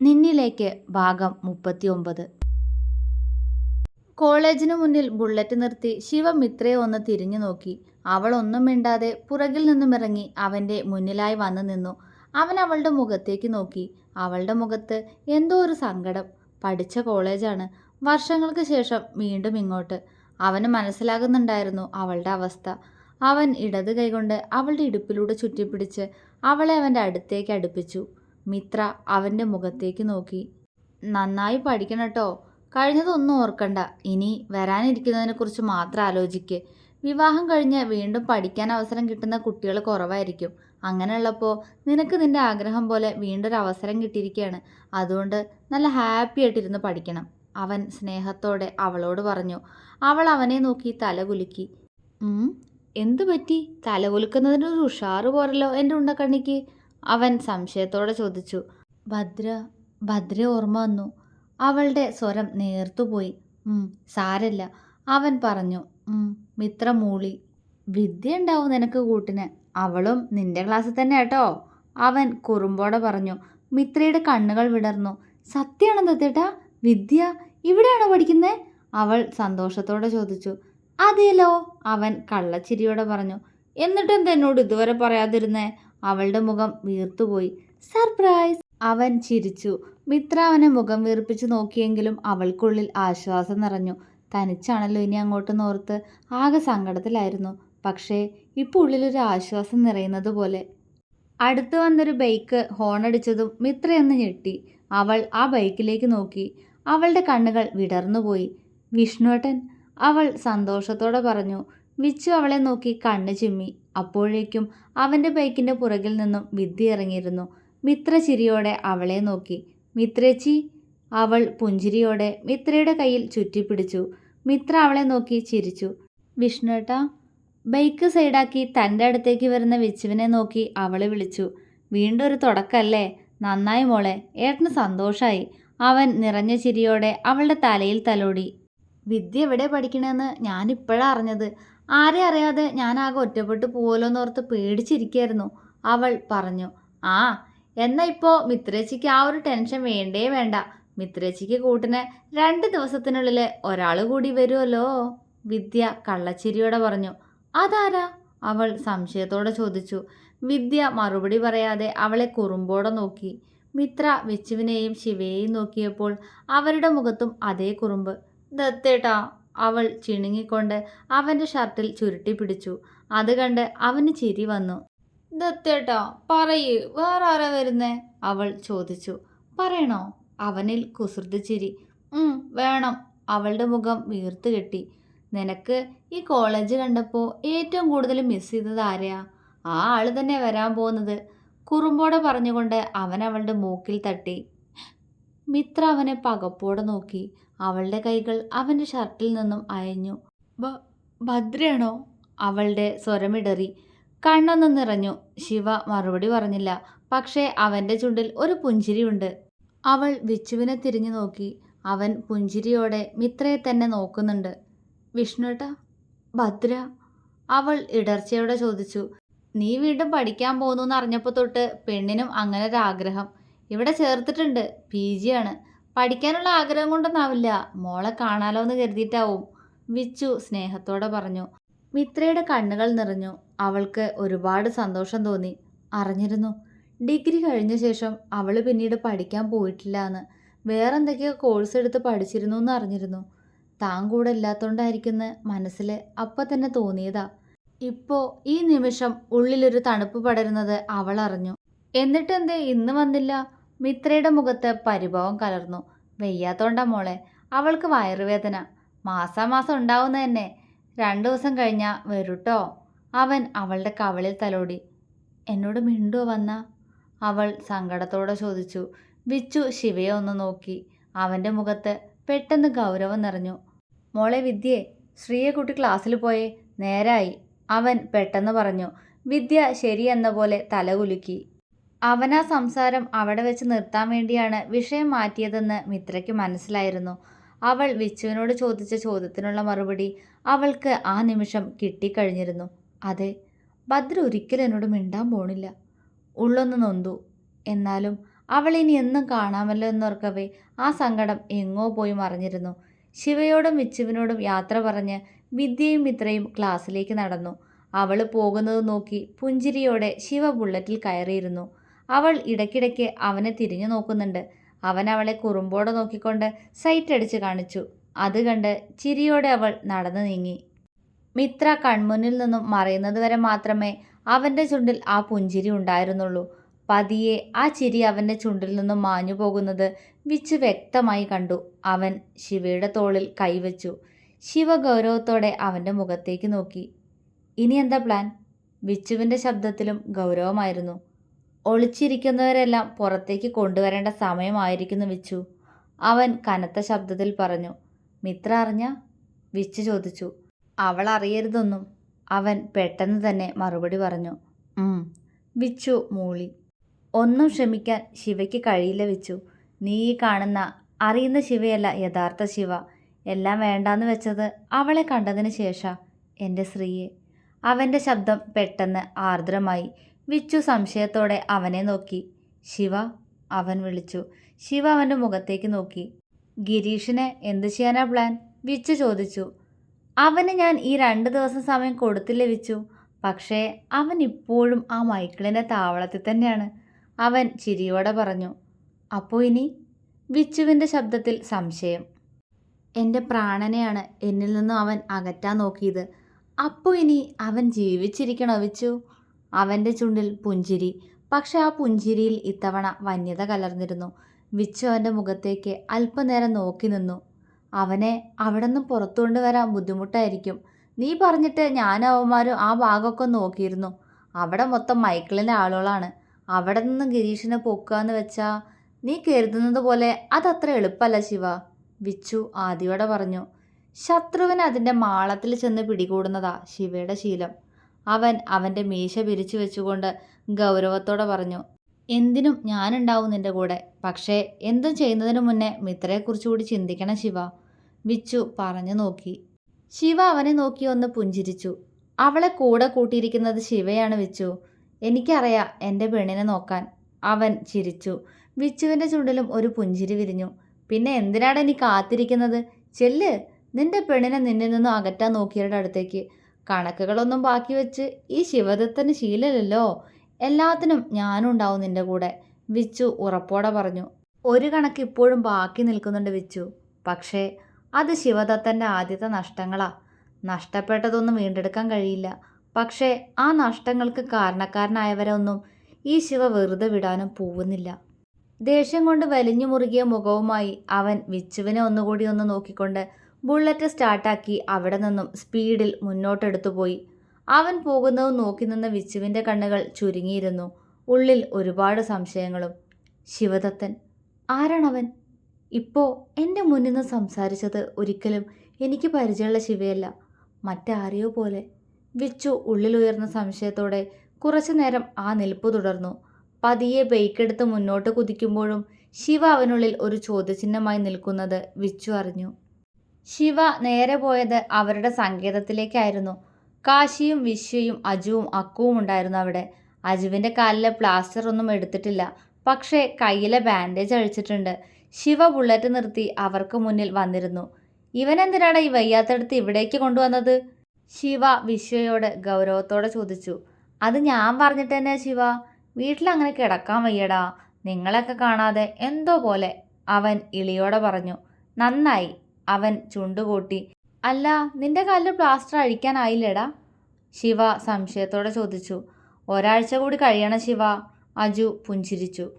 നിന്നിലേക്ക് ഭാഗം മുപ്പത്തിയൊമ്പത്. കോളേജിന് മുന്നിൽ ബുള്ളറ്റ് നിർത്തി ശിവം മിത്രയെ ഒന്ന് തിരിഞ്ഞു നോക്കി. അവൾ ഒന്നും മിണ്ടാതെ പുറകിൽ നിന്നും ഇറങ്ങി അവന്റെ മുന്നിലായി വന്നു നിന്നു. അവൻ അവളുടെ മുഖത്തേക്ക് നോക്കി. അവളുടെ മുഖത്ത് എന്തോ ഒരു സങ്കടം. പഠിച്ച കോളേജാണ്. വർഷങ്ങൾക്ക് ശേഷം വീണ്ടും ഇങ്ങോട്ട്. അവന് മനസ്സിലാകുന്നുണ്ടായിരുന്നു അവളുടെ അവസ്ഥ. അവൻ ഇടത് കൈകൊണ്ട് അവളുടെ ഇടുപ്പിലൂടെ ചുറ്റിപ്പിടിച്ച് അവളെ അവന്റെ അടുത്തേക്ക് അടുപ്പിച്ചു. മിത്ര അവന്റെ മുഖത്തേക്ക് നോക്കി. നന്നായി പഠിക്കണം കേട്ടോ കഴിഞ്ഞതൊന്നും ഓർക്കണ്ട. ഇനി വരാനിരിക്കുന്നതിനെക്കുറിച്ച് മാത്രം ആലോചിക്ക്. വിവാഹം കഴിഞ്ഞ് വീണ്ടും പഠിക്കാൻ അവസരം കിട്ടുന്ന കുട്ടികൾ കുറവായിരിക്കും. അങ്ങനെയുള്ളപ്പോൾ നിനക്ക് നിന്റെ ആഗ്രഹം പോലെ വീണ്ടൊരു അവസരം കിട്ടിയിരിക്കുകയാണ് അതുകൊണ്ട് നല്ല ഹാപ്പി ആയിട്ടിരുന്ന് പഠിക്കണം അവൻ സ്നേഹത്തോടെ അവളോട് പറഞ്ഞു. അവൾ അവനെ നോക്കി തലകുലുക്കി. "ഉം, എന്തു പറ്റി തലകുലുക്കുന്നതിനൊരു ഉഷാറ് പോരല്ലോ എന്റെ ഉണ്ടക്കണ്ണിക്ക്. അവൻ സംശയത്തോടെ ചോദിച്ചു ഭദ്ര ഭദ്ര ഓർമ്മ വന്നു. അവളുടെ സ്വരം നേർത്തുപോയി. സാരല്ല. അവൻ പറഞ്ഞു "ഉം, മിത്ര മൂളി. വിദ്യ ഉണ്ടാവും നിനക്ക് കൂട്ടിന്. അവളും നിന്റെ ക്ലാസ്സിൽ തന്നെ കേട്ടോ അവൻ കുറുമ്പോടെ പറഞ്ഞു മിത്രയുടെ കണ്ണുകൾ വിടർന്നു. സത്യമാണോ തത്തേട്ടാ വിദ്യ ഇവിടെയാണോ പഠിക്കുന്നത് അവൾ സന്തോഷത്തോടെ ചോദിച്ചു അതേലോ. അവൻ കള്ളച്ചിരിയോടെ പറഞ്ഞു എന്നിട്ടെന്താ എന്നോട് ഇതുവരെ പറയാതിരുന്നേ? അവളുടെ മുഖം വീർത്തുപോയി. സർപ്രൈസ്! അവൻ ചിരിച്ചു. മിത്ര അവനെ മുഖം വീർപ്പിച്ച് നോക്കിയെങ്കിലും അവൾക്കുള്ളിൽ ആശ്വാസം നിറഞ്ഞു. തനിച്ചാണല്ലോ ഇനി അങ്ങോട്ട് നോർത്ത് ആകെ സങ്കടത്തിലായിരുന്നു. പക്ഷേ ഇപ്പോൾ ഉള്ളിലൊരു ആശ്വാസം നിറയുന്നത് പോലെ. അടുത്ത് വന്നൊരു ബൈക്ക് ഹോണടിച്ചതും മിത്രയെന്ന് ഞെട്ടി. അവൾ ആ ബൈക്കിലേക്ക് നോക്കി. അവളുടെ കണ്ണുകൾ വിടർന്നുപോയി. വിഷ്ണുവേട്ടൻ? അവൾ സന്തോഷത്തോടെ പറഞ്ഞു. വിച്ചു അവളെ നോക്കി കണ്ണു ചിമ്മി. അപ്പോഴേക്കും അവന്റെ ബൈക്കിന്റെ പുറകിൽ നിന്നും വിദ്യ ഇറങ്ങിയിരുന്നു. മിത്ര ചിരിയോടെ അവളെ നോക്കി. മിത്രേച്ചി അവൾ പുഞ്ചിരിയോടെ മിത്രയുടെ കയ്യിൽ ചുറ്റിപ്പിടിച്ചു. മിത്ര അവളെ നോക്കി ചിരിച്ചു. വിഷ്ണുട്ട ബൈക്ക് സൈഡാക്കി തന്റെ അടുത്തേക്ക് വരുന്ന വിച്ചുവിനെ നോക്കി അവൾ വിളിച്ചു. വീണ്ടും ഒരു തുടക്കല്ലേ? നന്നായി മോളെ. ഏട്ടന് സന്തോഷമായി അവൻ നിറഞ്ഞ ചിരിയോടെ അവളുടെ തലയിൽ തലോടി. വിദ്യ എവിടെ പഠിക്കണമെന്ന് ഞാനിപ്പോഴാണ് അറിഞ്ഞത്. ആരെ അറിയാതെ ഞാനാകെ ഒറ്റപ്പെട്ടു പോവലോന്ന് ഓർത്ത് പേടിച്ചിരിക്കായിരുന്നു. അവൾ പറഞ്ഞു ആ എന്നാ ഇപ്പോൾ മിത്രേച്ചിക്ക് ആ ഒരു ടെൻഷൻ വേണ്ടേ വേണ്ട. മിത്രേച്ചിക്ക് കൂട്ടിന് രണ്ട് ദിവസത്തിനുള്ളിൽ ഒരാൾ കൂടി വരുമല്ലോ വിദ്യ കള്ളച്ചിരിയോടെ പറഞ്ഞു അതാരാ? അവൾ സംശയത്തോടെ ചോദിച്ചു. വിദ്യ മറുപടി പറയാതെ അവളെ കുറുമ്പോടെ നോക്കി. മിത്ര വിച്ചുവിനെയും ശിവയെയും നോക്കിയപ്പോൾ അവരുടെ മുഖത്തും അതേ കുറുമ്പ്. ദത്തേട്ടാ അവൾ ചിണുങ്ങിക്കൊണ്ട് അവന്റെ ഷർട്ടിൽ ചുരുട്ടി പിടിച്ചു. അത് കണ്ട് അവന് ചിരി വന്നു. ദത്തേട്ടാ പറയൂ വേറെ ആരാ വരുന്നേ? അവൾ ചോദിച്ചു. പറയണോ? അവനിൽ കുസൃതി ചിരി. "ഉം, വേണം. അവളുടെ മുഖം വീർത്തു കെട്ടി. നിനക്ക് ഈ കോളേജ് കണ്ടപ്പോൾ ഏറ്റവും കൂടുതൽ മിസ് ചെയ്തത് ആരെയാ? ആ ആൾ തന്നെ വരാൻ പോകുന്നത്. കുറുമ്പോടെ പറഞ്ഞുകൊണ്ട് അവൻ അവളുടെ മൂക്കിൽ തട്ടി. മിത്ര അവനെ പകപ്പോടെ നോക്കി. അവളുടെ കൈകൾ അവന്റെ ഷർട്ടിൽ നിന്നും അയഞ്ഞു. "ഭ- ഭദ്രയാണോ? അവളുടെ സ്വരമിടറി കണ്ണൊന്ന് നിറഞ്ഞു. ശിവ മറുപടി പറഞ്ഞില്ല. പക്ഷേ അവന്റെ ചുണ്ടിൽ ഒരു പുഞ്ചിരിയുണ്ട്. അവൾ വിച്ചുവിനെ തിരിഞ്ഞു നോക്കി. അവൻ പുഞ്ചിരിയോടെ മിത്രയെ തന്നെ നോക്കുന്നുണ്ട്. വിഷ്ണുട്ട ഭദ്ര? അവൾ ഇടർച്ചയോടെ ചോദിച്ചു. നീ വീണ്ടും പഠിക്കാൻ പോകുന്നു എന്ന് അറിഞ്ഞപ്പോൾ തൊട്ട് പെണ്ണിനും അങ്ങനെ ആഗ്രഹം. ഇവിടെ ചേർത്തിട്ടുണ്ട്. പി. ജി. ആണ്. പഠിക്കാനുള്ള ആഗ്രഹം കൊണ്ടൊന്നാവില്ല. മോളെ കാണാലോ എന്ന് കരുതിയിട്ടാവും. വിച്ചു സ്നേഹത്തോടെ പറഞ്ഞു. മിത്രയുടെ കണ്ണുകൾ നിറഞ്ഞു. അവൾക്ക് ഒരുപാട് സന്തോഷം തോന്നി. അറിഞ്ഞിരുന്നു. ഡിഗ്രി കഴിഞ്ഞ ശേഷം അവൾ പിന്നീട് പഠിക്കാൻ പോയിട്ടില്ല എന്ന്. വേറെ എന്തൊക്കെയോ കോഴ്സ് എടുത്ത് പഠിച്ചിരുന്നു എന്ന് അറിഞ്ഞിരുന്നു. താൻ കൂടെ ഇല്ലാത്തോണ്ടായിരിക്കുന്ന മനസ്സിൽ അപ്പം തന്നെ തോന്നിയതാ. ഇപ്പോൾ ഈ നിമിഷം ഉള്ളിലൊരു തണുപ്പ് പടരുന്നത് അവൾ അറിഞ്ഞു. എന്നിട്ടെന്തേ ഇന്ന് വന്നില്ല? മിത്രയുടെ മുഖത്ത് പരിഭവം കലർന്നു. വെയ്യാത്തോണ്ടാ മോളെ അവൾക്ക് വയറുവേദന. മാസാമാസം ഉണ്ടാവുന്ന തന്നെ രണ്ടു ദിവസം കഴിഞ്ഞാൽ വരൂട്ടോ? അവൻ അവളുടെ കവളിൽ തലോടി. എന്നോട് മിണ്ടുവോ വന്ന? അവൾ സങ്കടത്തോടെ ചോദിച്ചു. വിച്ചു ശിവയെ ഒന്ന് നോക്കി. അവന്റെ മുഖത്ത് പെട്ടെന്ന് ഗൗരവം നിറഞ്ഞു. മോളെ വിദ്യയെ ശ്രീയെ ക്ലാസ്സിൽ പോയേ. നേരായി. അവൻ പെട്ടെന്ന് പറഞ്ഞു. വിദ്യ ശരിയെന്ന പോലെ തലകുലുക്കി. അവനാ സംസാരം അവിടെ വെച്ച് നിർത്താൻ വേണ്ടിയാണ് വിഷയം മാറ്റിയതെന്ന് മിത്രയ്ക്ക് മനസ്സിലായിരുന്നു. അവൾ വിച്ചുവിനോട് ചോദിച്ച ചോദ്യത്തിനുള്ള മറുപടി അവൾക്ക് ആ നിമിഷം കിട്ടിക്കഴിഞ്ഞിരുന്നു. അതെ ഭദ്ര ഒരിക്കലും എന്നോട് മിണ്ടാൻ പോണില്ല. ഉള്ളൊന്ന് നൊന്തു. എന്നാലും അവൾ ഇനി എന്നും കാണാമല്ലോ എന്നോർക്കവേ ആ സങ്കടം എങ്ങോ പോയി മറിഞ്ഞിരുന്നു. ശിവയോടും വിച്ചുവിനോടും യാത്ര പറഞ്ഞ് വിദ്യയും മിത്രയും ക്ലാസ്സിലേക്ക് നടന്നു. അവൾ പോകുന്നത് നോക്കി പുഞ്ചിരിയോടെ ശിവ ബുള്ളറ്റിൽ കയറിയിരുന്നു. അവൾ ഇടയ്ക്കിടയ്ക്ക് അവനെ തിരിഞ്ഞു നോക്കുന്നുണ്ട്. അവൻ അവളെ കുറുമ്പോടെ നോക്കിക്കൊണ്ട് സൈറ്റ് അടിച്ച് കാണിച്ചു. അത് കണ്ട് ചിരിയോടെ അവൾ നടന്നു നീങ്ങി. മിത്ര കൺമുന്നിൽ നിന്നും മറയുന്നത് വരെ മാത്രമേ അവന്റെ ചുണ്ടിൽ ആ പുഞ്ചിരി ഉണ്ടായിരുന്നുള്ളൂ. പതിയെ ആ ചിരി അവന്റെ ചുണ്ടിൽ നിന്നും മാഞ്ഞു പോകുന്നത് വിച്ച് വ്യക്തമായി കണ്ടു. അവൻ ശിവയുടെ തോളിൽ കൈവച്ചു. ശിവ ഗൗരവത്തോടെ അവന്റെ മുഖത്തേക്ക് നോക്കി. ഇനി എന്താ പ്ലാൻ? വിച്ചുവിന്റെ ശബ്ദത്തിലും ഗൗരവമായിരുന്നു. ഒളിച്ചിരിക്കുന്നവരെല്ലാം പുറത്തേക്ക് കൊണ്ടുവരേണ്ട സമയമായിരിക്കുന്നു വിച്ചു. അവൻ കനത്ത ശബ്ദത്തിൽ പറഞ്ഞു മിത്ര അറിഞ്ഞ? വിച്ചു ചോദിച്ചു. അവൾ അറിയരുതൊന്നും. അവൻ പെട്ടെന്ന് തന്നെ മറുപടി പറഞ്ഞു. വിച്ചു മൂളി. ഒന്നും ക്ഷമിക്കാൻ ശിവയ്ക്ക് കഴിയില്ല വിച്ചു. നീ ഈ കാണുന്ന അറിയുന്ന ശിവയല്ല യഥാർത്ഥ ശിവ. എല്ലാം വേണ്ടാന്ന് വെച്ചത് അവളെ കണ്ടതിന് ശേഷ എന്റെ ശ്രീയെ അവന്റെ ശബ്ദം പെട്ടെന്ന് ആർദ്രമായി. വിച്ചു സംശയത്തോടെ അവനെ നോക്കി. ശിവ അവൻ വിളിച്ചു. ശിവ അവന്റെ മുഖത്തേക്ക് നോക്കി. ഗിരീഷിന് എന്ത് ചെയ്യാനാ പ്ലാൻ? വിച്ചു ചോദിച്ചു. അവന് ഞാൻ ഈ രണ്ട് ദിവസം സമയം കൊടുത്തില്ല വിച്ചു? പക്ഷേ അവൻ ഇപ്പോഴും ആ മൈക്കിളിന്റെ താവളത്തിൽ തന്നെയാണ്. അവൻ ചിരിയോടെ പറഞ്ഞു. അപ്പോൾ ഇനി? വിച്ചുവിന്റെ ശബ്ദത്തിൽ സംശയം. എന്റെ പ്രാണനെയാണ് എന്നിൽ നിന്നും അവൻ അകറ്റാൻ നോക്കിയത്. അപ്പോൾ ഇനി അവൻ ജീവിച്ചിരിക്കണോ വിച്ചു? അവന്റെ ചുണ്ടിൽ പുഞ്ചിരി. പക്ഷെ ആ പുഞ്ചിരിയിൽ ഇത്തവണ വന്യത കലർന്നിരുന്നു. വിച്ചു അവന്റെ മുഖത്തേക്ക് അല്പനേരം നോക്കി നിന്നു. അവനെ അവിടെ നിന്ന് പുറത്തു കൊണ്ടുവരാൻ ബുദ്ധിമുട്ടായിരിക്കും. നീ പറഞ്ഞിട്ട് ഞാൻ അവന്മാരും ആ ഭാഗമൊക്കെ നോക്കിയിരുന്നു. അവിടെ മൊത്തം മൈക്കിളിന്റെ ആളുകളാണ്. അവിടെ നിന്ന് ഗിരീഷിനെ പൊക്കുക എന്ന് വെച്ചാൽ നീ കരുതുന്നത് പോലെ അതത്ര എളുപ്പമല്ല ശിവ വിച്ചു ആദിയോടെ പറഞ്ഞു. ശത്രുവിന് അതിന്റെ മാളത്തിൽ ചെന്ന് പിടികൂടുന്നതാ ശിവയുടെ ശീലം. അവൻ അവന്റെ മീശ പിരിച്ചു വെച്ചുകൊണ്ട് ഗൗരവത്തോടെ പറഞ്ഞു എന്തിനും ഞാനുണ്ടാവും നിന്റെ കൂടെ. പക്ഷേ എന്തും ചെയ്യുന്നതിനു മുന്നേ മിത്രയെക്കുറിച്ച് കൂടി ചിന്തിക്കണം ശിവ. വിച്ചു പറഞ്ഞു നോക്കി. ശിവ അവനെ നോക്കി ഒന്ന് പുഞ്ചിരിച്ചു. അവളെ കൂടെ കൂട്ടിയിരിക്കുന്നത് ശിവയാണ് വിച്ചു. എനിക്കറിയാം എന്റെ പെണ്ണിനെ നോക്കാൻ. അവൻ ചിരിച്ചു. വിച്ചുവിന്റെ ചുണ്ടിലും ഒരു പുഞ്ചിരി വിരിഞ്ഞു. പിന്നെ എന്തിനാണ് നീ കാത്തിരിക്കുന്നത്? ചെല്ല്. നിന്റെ പെണ്ണിനെ നിന്നിൽ നിന്നും അകറ്റാൻ നോക്കിയവരുടെ അടുത്തേക്ക്. കണക്കുകളൊന്നും ബാക്കി വെച്ച് ഈ ശിവദത്തന് ശീലമില്ലല്ലോ. എല്ലാത്തിനും ഞാനും ഉണ്ടാവും നിന്റെ കൂടെ വിച്ചു ഉറപ്പോടെ പറഞ്ഞു. ഒരു കണക്ക് ഇപ്പോഴും ബാക്കി നിൽക്കുന്നുണ്ട് വിച്ചു. പക്ഷേ അത് ശിവദത്തന്റെ ആദ്യത്തെ നഷ്ടങ്ങളാ. നഷ്ടപ്പെട്ടതൊന്നും വീണ്ടെടുക്കാൻ കഴിയില്ല. പക്ഷേ ആ നഷ്ടങ്ങൾക്ക് കാരണക്കാരനായവരെ ഒന്നും ഈ ശിവ വെറുതെ വിടാനും പോവുന്നില്ല. ദേഷ്യം കൊണ്ട് വലിഞ്ഞു മുറുകിയ മുഖവുമായി അവൻ വിച്ചുവിനെ ഒന്നുകൂടി ഒന്ന് നോക്കിക്കൊണ്ട് ബുള്ളറ്റ് സ്റ്റാർട്ടാക്കി അവിടെ നിന്നും സ്പീഡിൽ മുന്നോട്ടെടുത്തു പോയി. അവൻ പോകുന്നത് നോക്കി നിന്ന വിച്ചുവിന്റെ കണ്ണുകൾ ചുരുങ്ങിയിരുന്നു. ഉള്ളിൽ ഒരുപാട് സംശയങ്ങളും. ശിവദത്തൻ ആരാണവൻ? ഇപ്പോൾ എന്റെ മുന്നിൽ നിന്ന് സംസാരിച്ചത് ഒരിക്കലും എനിക്ക് പരിചയമുള്ള ശിവയല്ല. മറ്റാരെയോ പോലെ. വിച്ചു ഉള്ളിലുയർന്ന സംശയത്തോടെ കുറച്ചു നേരം ആ നിൽപ്പ് തുടർന്നു. പതിയെ ബൈക്കെടുത്ത് മുന്നോട്ട് കുതിക്കുമ്പോഴും ശിവ അവനുള്ളിൽ ഒരു ചോദ്യചിഹ്നമായി നിൽക്കുന്നത് വിച്ചു അറിഞ്ഞു. ശിവ നേരെ പോയത് അവരുടെ സങ്കേതത്തിലേക്കായിരുന്നു. കാശിയും വിശ്വയും അജുവും അക്കുവും ഉണ്ടായിരുന്നു അവിടെ. അജുവിന്റെ കാലിലെ പ്ലാസ്റ്റർ ഒന്നും എടുത്തിട്ടില്ല. പക്ഷേ കയ്യിലെ ബാൻഡേജ് അഴിച്ചിട്ടുണ്ട്. ശിവ ബുള്ളറ്റ് നിർത്തി അവർക്ക് മുന്നിൽ വന്നിരുന്നു. ഇവനെന്തിനാണ് ഈ വയ്യാത്തടുത്ത് ഇവിടേക്ക് കൊണ്ടുവന്നത്? ശിവ വിശ്വയോട് ഗൗരവത്തോടെ ചോദിച്ചു. അത് ഞാൻ പറഞ്ഞിട്ട് തന്നെ ശിവ. വീട്ടിലങ്ങനെ കിടക്കാൻ വയ്യടാ. നിങ്ങളെയൊക്കെ കാണാതെ എന്തോ പോലെ അവൻ ഇളിയോടെ പറഞ്ഞു. നന്നായി. അവൻ ചുണ്ടുകൂട്ടി അല്ല നിന്റെ കാലിൽ പ്ലാസ്റ്റർ അഴിക്കാനായില്ലേടാ? ശിവ സംശയത്തോടെ ചോദിച്ചു. ഒരാഴ്ച കൂടി കഴിയണം ശിവ അജു പുഞ്ചിരിച്ചു.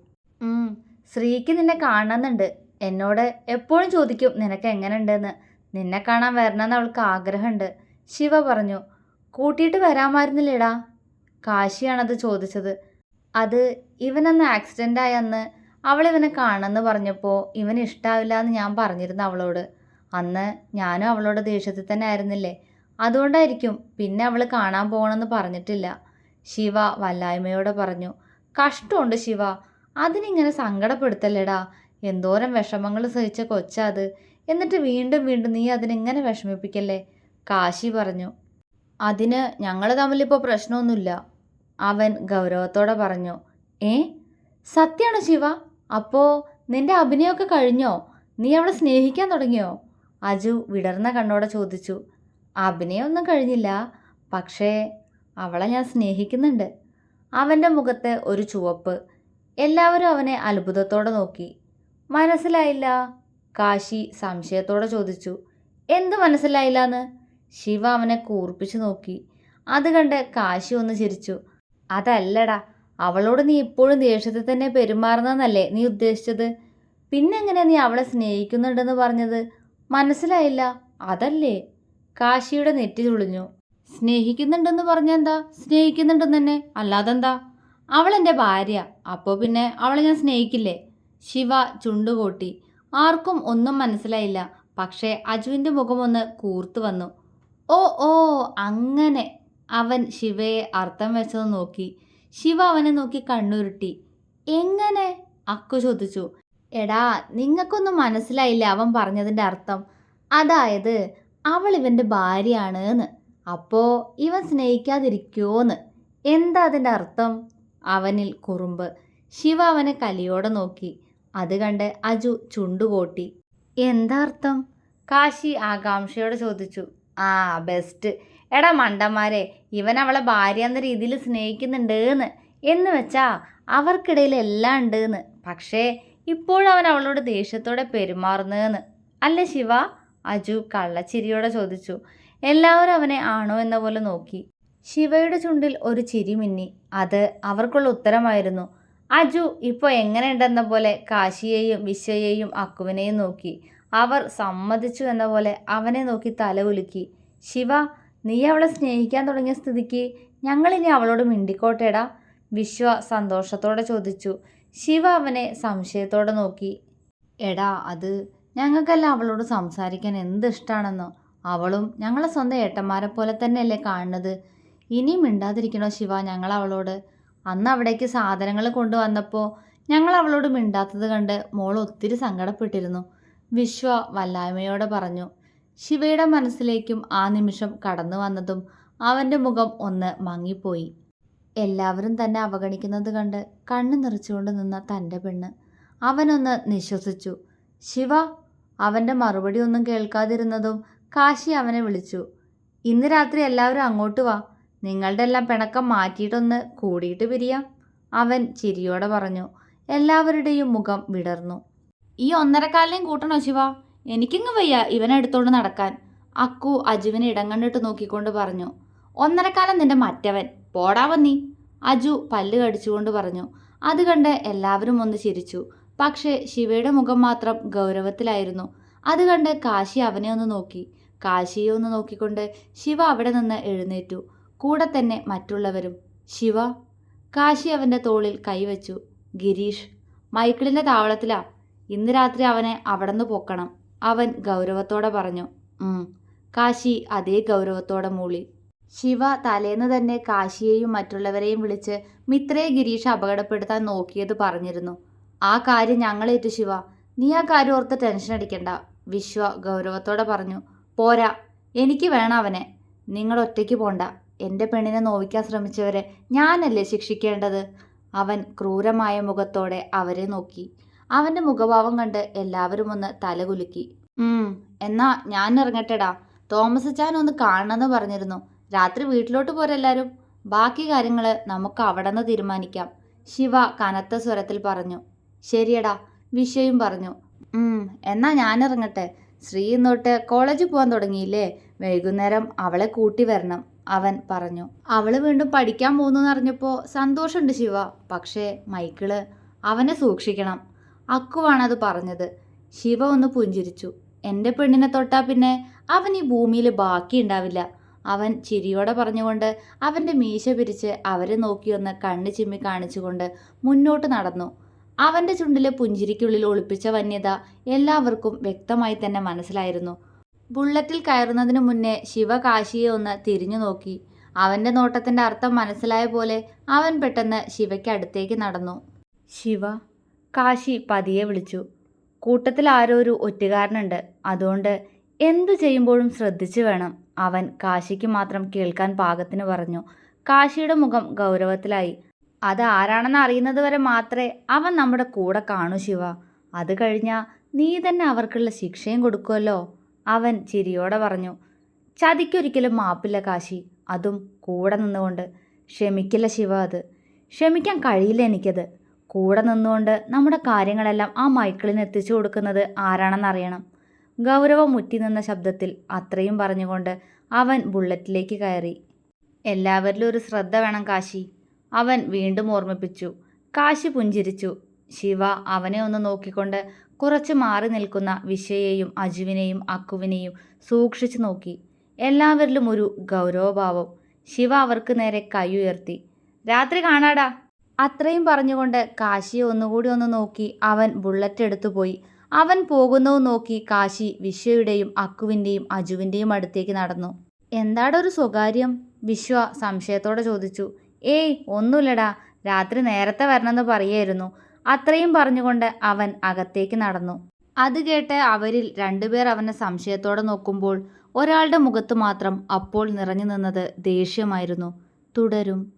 "ഉം, ശ്രീക്ക് നിന്നെ കാണുന്നുണ്ട് എന്നോട് എപ്പോഴും ചോദിക്കും നിനക്ക് എങ്ങനെയുണ്ടെന്ന്? നിന്നെ കാണാൻ വരണമെന്ന് അവൾക്ക് ആഗ്രഹമുണ്ട്. ശിവ പറഞ്ഞു കൂട്ടിയിട്ട് വരാമായിരുന്നില്ലേടാ? കാശിയാണത് ചോദിച്ചത്. അത് ഇവനന്ന് ആക്സിഡന്റ് ആയ അന്ന് അവൾ ഇവനെ കാണുമെന്ന് പറഞ്ഞപ്പോൾ ഇവന് ഇഷ്ടാവില്ല എന്ന് ഞാൻ പറഞ്ഞിരുന്നു അവളോട്. അന്ന് ഞാനും അവളോട് ദേഷ്യത്തിൽ തന്നെ ആയിരുന്നില്ലേ? അതുകൊണ്ടായിരിക്കും പിന്നെ അവൾ കാണാൻ പോകണമെന്ന് പറഞ്ഞിട്ടില്ല. ശിവ വല്ലായ്മയോടെ പറഞ്ഞു കഷ്ടമുണ്ട് ശിവ. അതിനിങ്ങനെ സങ്കടപ്പെടുത്തല്ലേടാ? എന്തോരം വിഷമങ്ങൾ സഹിച്ച കൊച്ചത് എന്നിട്ട് വീണ്ടും വീണ്ടും നീ അതിനെങ്ങനെ വിഷമിപ്പിക്കല്ലേ? കാശി പറഞ്ഞു അതിന് ഞങ്ങൾ തമ്മിലിപ്പോൾ പ്രശ്നമൊന്നുമില്ല. അവൻ ഗൗരവത്തോടെ പറഞ്ഞു ഏ? സത്യമാണോ ശിവ. അപ്പോൾ നിന്റെ അഭിനയമൊക്കെ കഴിഞ്ഞോ? നീ അവളെ സ്നേഹിക്കാൻ തുടങ്ങിയോ? അജു വിടർന്ന കണ്ണോടെ ചോദിച്ചു അഭിനയമൊന്നും കഴിഞ്ഞില്ല പക്ഷേ അവളെ ഞാൻ സ്നേഹിക്കുന്നുണ്ട്. അവന്റെ മുഖത്ത് ഒരു ചുവപ്പ്. എല്ലാവരും അവനെ അത്ഭുതത്തോടെ നോക്കി. മനസ്സിലായില്ല? കാശി സംശയത്തോടെ ചോദിച്ചു. എന്ത് മനസ്സിലായില്ല എന്ന് ശിവ അവനെ കൂർപ്പിച്ചു നോക്കി. അത് കണ്ട് കാശി ഒന്ന് ചിരിച്ചു. അതല്ലടാ അവളോട് നീ ഇപ്പോഴും ദേഷ്യത്തിൽ തന്നെ പെരുമാറുന്നതല്ലേ നീ ഉദ്ദേശിച്ചത്? പിന്നെങ്ങനെ നീ അവളെ സ്നേഹിക്കുന്നുണ്ടെന്ന് പറഞ്ഞത്? മനസ്സിലായില്ല. അതല്ലേ? കാശിയുടെ നെറ്റി തുളിഞ്ഞു. സ്നേഹിക്കുന്നുണ്ടെന്ന് പറഞ്ഞെന്താ? സ്നേഹിക്കുന്നുണ്ടെന്ന് തന്നെ അല്ലാതെന്താ? അവൾ എന്റെ ഭാര്യ. അപ്പോൾ പിന്നെ അവളെ ഞാൻ സ്നേഹിക്കില്ലേ? ശിവ ചുണ്ടുകൂട്ടി ആർക്കും ഒന്നും മനസ്സിലായില്ല. പക്ഷേ അജുവിന്റെ മുഖമൊന്ന് കൂർത്തു വന്നു. ഓ ഓ അങ്ങനെ. അവൻ ശിവയെ അർത്ഥം വെച്ചത് നോക്കി. ശിവ അവനെ നോക്കി കണ്ണുരുട്ടി. എങ്ങനെ? അക്കു ചോദിച്ചു. എടാ നിങ്ങൾക്കൊന്നും മനസ്സിലായില്ല അവൻ പറഞ്ഞതിന്റെ അർത്ഥം? അതായത് അവൾ ഇവന്റെ ഭാര്യയാണ് എന്ന് അപ്പോൾ ഇവൻ സ്നേഹിക്കാതിരിക്കുമോന്ന് എന്താ അതിന്റെ അർത്ഥം? അവനിൽ കുറുമ്പ്. ശിവ അവനെ കലിയോടെ നോക്കി. അത് കണ്ട് അജു ചുണ്ടുകോട്ടി. എന്താ അർത്ഥം? കാശി ആകാംക്ഷയോടെ ചോദിച്ചു. ആ ബെസ്റ്റ് എടാ മണ്ടന്മാരെ ഇവൻ അവളെ ഭാര്യ എന്ന രീതിയിൽ സ്നേഹിക്കുന്നുണ്ട് എന്ന്. എന്ന് വെച്ചാ അവർക്കിടയിൽ എല്ലാം ഉണ്ട് എന്ന് പക്ഷേ ഇപ്പോഴും അവൻ അവളോട് ദേഷ്യത്തോടെ പെരുമാറുന്നതെന്ന് അല്ല ശിവ? അജു കള്ളച്ചിരിയോടെ ചോദിച്ചു. എല്ലാവരും അവനെ ആണോ എന്ന പോലെ നോക്കി. ശിവയുടെ ചുണ്ടിൽ ഒരു ചിരി മിന്നി. അത് അവർക്കുള്ള ഉത്തരമായിരുന്നു. അജു ഇപ്പോൾ എങ്ങനെയുണ്ടെന്ന പോലെ കാശിയെയും വിശ്വയെയും അക്കുവിനെയും നോക്കി. അവർ സമ്മതിച്ചു എന്ന പോലെ അവനെ നോക്കി തല ഉലുക്കി. ശിവ നീ അവളെ സ്നേഹിക്കാൻ തുടങ്ങിയ സ്ഥിതിക്ക് ഞങ്ങളിനി അവളോട് മിണ്ടിക്കോട്ടേടാ? വിശ്വ സന്തോഷത്തോടെ ചോദിച്ചു. ശിവ അവനെ സംശയത്തോടെ നോക്കി. എടാ അത് ഞങ്ങൾക്കെല്ലാം അവളോട് സംസാരിക്കാൻ എന്ത് ഇഷ്ടമാണെന്നോ അവളും ഞങ്ങളെ സ്വന്തം ഏട്ടന്മാരെ പോലെ തന്നെയല്ലേ കാണുന്നത്. ഇനിയും മിണ്ടാതിരിക്കണോ ശിവ ഞങ്ങൾ അവളോട്? അന്ന് അവിടേക്ക് സാധനങ്ങൾ കൊണ്ടുവന്നപ്പോൾ ഞങ്ങൾ അവളോട് മിണ്ടാത്തത് കണ്ട് മോൾ ഒത്തിരി സങ്കടപ്പെട്ടിരുന്നു. വിശ്വ വല്ലായ്മയോടെ പറഞ്ഞു ശിവയുടെ മനസ്സിലേക്കും ആ നിമിഷം കടന്നു വന്നതും അവന്റെ മുഖം ഒന്ന് മങ്ങിപ്പോയി. എല്ലാവരും തന്നെ അവഗണിക്കുന്നത് കണ്ട് കണ്ണു നിറച്ചുകൊണ്ട് നിന്ന തന്റെ പെണ്ണ് അവനൊന്ന് നിശ്വസിച്ചു. ശിവ അവന്റെ മറുപടി ഒന്നും കേൾക്കാതിരുന്നതും കാശി അവനെ വിളിച്ചു. ഇന്ന് രാത്രി എല്ലാവരും അങ്ങോട്ട് വാ. നിങ്ങളുടെ എല്ലാം പിണക്കം മാറ്റിയിട്ടൊന്ന് കൂടിയിട്ട് പിരിയാം. അവൻ ചിരിയോടെ പറഞ്ഞു. എല്ലാവരുടെയും മുഖം വിടർന്നു. ഈ ഒന്നരക്കാലിനെയും കൂട്ടണോ ശിവ? എനിക്കിങ്ങ് വയ്യ ഇവനെ എടുത്തോണ്ട് നടക്കാൻ. അക്കു അജുവിനെ ഇടം കണ്ടിട്ട് നോക്കിക്കൊണ്ട് പറഞ്ഞു. ഒന്നരക്കാലം നിന്റെ മറ്റവൻ. പോടാവ നീ അജു പല്ല് കടിച്ചുകൊണ്ട് പറഞ്ഞു. അത് കണ്ട് എല്ലാവരും ഒന്ന് ചിരിച്ചു. പക്ഷേ ശിവയുടെ മുഖം മാത്രം ഗൗരവത്തിലായിരുന്നു. അത് കണ്ട് കാശി അവനെ ഒന്ന് നോക്കി. കാശിയെ ഒന്ന് നോക്കിക്കൊണ്ട് ശിവ അവിടെ നിന്ന് എഴുന്നേറ്റു. കൂടെ തന്നെ മറ്റുള്ളവരും. ശിവ? കാശി അവന്റെ തോളിൽ കൈവച്ചു ഗിരീഷ്? മൈക്കിളിന്റെ താവളത്തിലാ. ഇന്ന് രാത്രി അവനെ അവിടെ നിന്ന് പൊക്കണം. അവൻ ഗൗരവത്തോടെ പറഞ്ഞു. കാശി അതേ ഗൗരവത്തോടെ മൂളി. ശിവ തലേന്ന് തന്നെ കാശിയെയും മറ്റുള്ളവരെയും വിളിച്ച് മിത്രയെ ഗിരീഷ് അപകടപ്പെടുത്താൻ നോക്കിയത് പറഞ്ഞിരുന്നു. ആ കാര്യം ഞങ്ങളേറ്റു ശിവ. നീ ആ കാര്യം ഓർത്ത് ടെൻഷൻ അടിക്കണ്ട. വിശ്വ ഗൗരവത്തോടെ പറഞ്ഞു. പോരാ. എനിക്ക് വേണം അവനെ. നിങ്ങൾ ഒറ്റയ്ക്ക് പോണ്ട. എന്റെ പെണ്ണിനെ നോവിക്കാൻ ശ്രമിച്ചവരെ ഞാനല്ലേ ശിക്ഷിക്കേണ്ടത്? അവൻ ക്രൂരമായ മുഖത്തോടെ അവരെ നോക്കി. അവന്റെ മുഖഭാവം കണ്ട് എല്ലാവരും ഒന്ന് തലകുലുക്കി. എന്നാ ഞാൻ ഇറങ്ങട്ടെടാ തോമസ് ചാൻ ഒന്ന് കാണണമെന്ന് പറഞ്ഞിരുന്നു. രാത്രി വീട്ടിലോട്ട് പോരെല്ലാരും ബാക്കി കാര്യങ്ങൾ നമുക്ക് അവിടെ നിന്ന് തീരുമാനിക്കാം. ശിവ കനത്ത സ്വരത്തിൽ പറഞ്ഞു. ശരിയടാ വിഷയും പറഞ്ഞു. എന്നാ ഞാനിറങ്ങട്ടെ. ശ്രീ ഇന്നോട്ട് കോളേജിൽ പോകാൻ തുടങ്ങിയില്ലേ? വൈകുന്നേരം അവളെ കൂട്ടി വരണം അവൻ പറഞ്ഞു. അവൾ വീണ്ടും പഠിക്കാൻ പോകുന്നു അറിഞ്ഞപ്പോൾ സന്തോഷമുണ്ട് ശിവ. പക്ഷേ മൈക്കിൾ അവനെ സൂക്ഷിക്കണം. അക്കുവാണത് പറഞ്ഞത്. ശിവ ഒന്ന് പുഞ്ചിരിച്ചു. എന്റെ പെണ്ണിനെ തൊട്ടാ പിന്നെ അവൻ ഈ ഭൂമിയിൽ ബാക്കി ഉണ്ടാവില്ല അവൻ ചിരിയോടെ പറഞ്ഞുകൊണ്ട് അവന്റെ മീശ പിരിച്ച് അവരെ നോക്കിയൊന്ന് കണ്ണു ചിമ്മി കാണിച്ചുകൊണ്ട് മുന്നോട്ട് നടന്നു. അവന്റെ ചുണ്ടിലെ പുഞ്ചിരിക്കുള്ളിൽ ഒളിപ്പിച്ച വന്യത എല്ലാവർക്കും വ്യക്തമായി തന്നെ മനസ്സിലായിരുന്നു. ബുള്ളറ്റിൽ കയറുന്നതിനു മുന്നേ ശിവ കാശിയെ ഒന്ന് തിരിഞ്ഞു നോക്കി. അവന്റെ നോട്ടത്തിന്റെ അർത്ഥം മനസ്സിലായ പോലെ അവൻ പെട്ടെന്ന് ശിവയ്ക്ക് അടുത്തേക്ക് നടന്നു. ശിവ കാശി പതിയെ വിളിച്ചു. കൂട്ടത്തിൽ ആരോ ഒരു ഒറ്റുകാരനുണ്ട്. അതുകൊണ്ട് എന്തു ചെയ്യുമ്പോഴും ശ്രദ്ധിച്ചു വേണം. അവൻ കാശിക്ക് മാത്രം കേൾക്കാൻ പാകത്തിന് പറഞ്ഞു. കാശിയുടെ മുഖം ഗൗരവത്തിലായി. അത് ആരാണെന്ന് അറിയുന്നത് വരെ മാത്രമേ അവൻ നമ്മുടെ കൂടെ കാണൂ ശിവ. അത് കഴിഞ്ഞാൽ നീ തന്നെ അവർക്കുള്ള ശിക്ഷയും കൊടുക്കുമല്ലോ അവൻ ചിരിയോടെ പറഞ്ഞു. ചതിക്കൊരിക്കലും മാപ്പില്ല കാശി. അതും കൂടെ നിന്നുകൊണ്ട്. ക്ഷമിക്കില്ല ശിവ അത്. ക്ഷമിക്കാൻ കഴിയില്ല എനിക്കത്. കൂടെ നിന്നുകൊണ്ട് നമ്മുടെ കാര്യങ്ങളെല്ലാം ആ മൈക്കിളിന് എത്തിച്ചു കൊടുക്കുന്നത് ആരാണെന്നറിയണം ഗൗരവം മുറ്റി നിന്ന ശബ്ദത്തിൽ അത്രയും പറഞ്ഞുകൊണ്ട് അവൻ ബുള്ളറ്റിലേക്ക് കയറി. എല്ലാവരിലും ഒരു ശ്രദ്ധ വേണം കാശി. അവൻ വീണ്ടും ഓർമ്മിപ്പിച്ചു. കാശി പുഞ്ചിരിച്ചു. ശിവ അവനെ ഒന്ന് നോക്കിക്കൊണ്ട് കുറച്ച് മാറി നിൽക്കുന്ന വിഷയെയും അജുവിനെയും അക്കുവിനെയും സൂക്ഷിച്ചു നോക്കി. എല്ലാവരിലും ഒരു ഗൗരവഭാവം. ശിവ അവർക്ക് നേരെ കൈ ഉയർത്തി. രാത്രി കാണാടാ. അത്രയും പറഞ്ഞുകൊണ്ട് കാശിയെ ഒന്നുകൂടി ഒന്ന് നോക്കി അവൻ ബുള്ളറ്റ് എടുത്തു പോയി അവൻ പോകുന്നതും നോക്കി കാശി വിശ്വയുടെയും അക്കുവിന്റെയും അജുവിന്റെയും അടുത്തേക്ക് നടന്നു. എന്താടൊരു സ്വകാര്യം? വിശ്വ സംശയത്തോടെ ചോദിച്ചു. ഏയ് ഒന്നുമില്ലടാ. രാത്രി നേരത്തെ വരണമെന്ന് പറയായിരുന്നു. അത്രയും പറഞ്ഞുകൊണ്ട് അവൻ അകത്തേക്ക് നടന്നു. അത് കേട്ട് അവരിൽ രണ്ടുപേർ അവനെ സംശയത്തോടെ നോക്കുമ്പോൾ ഒരാളുടെ മുഖത്ത് മാത്രം അപ്പോൾ നിറഞ്ഞു നിന്നത് ദേഷ്യമായിരുന്നു. തുടരും.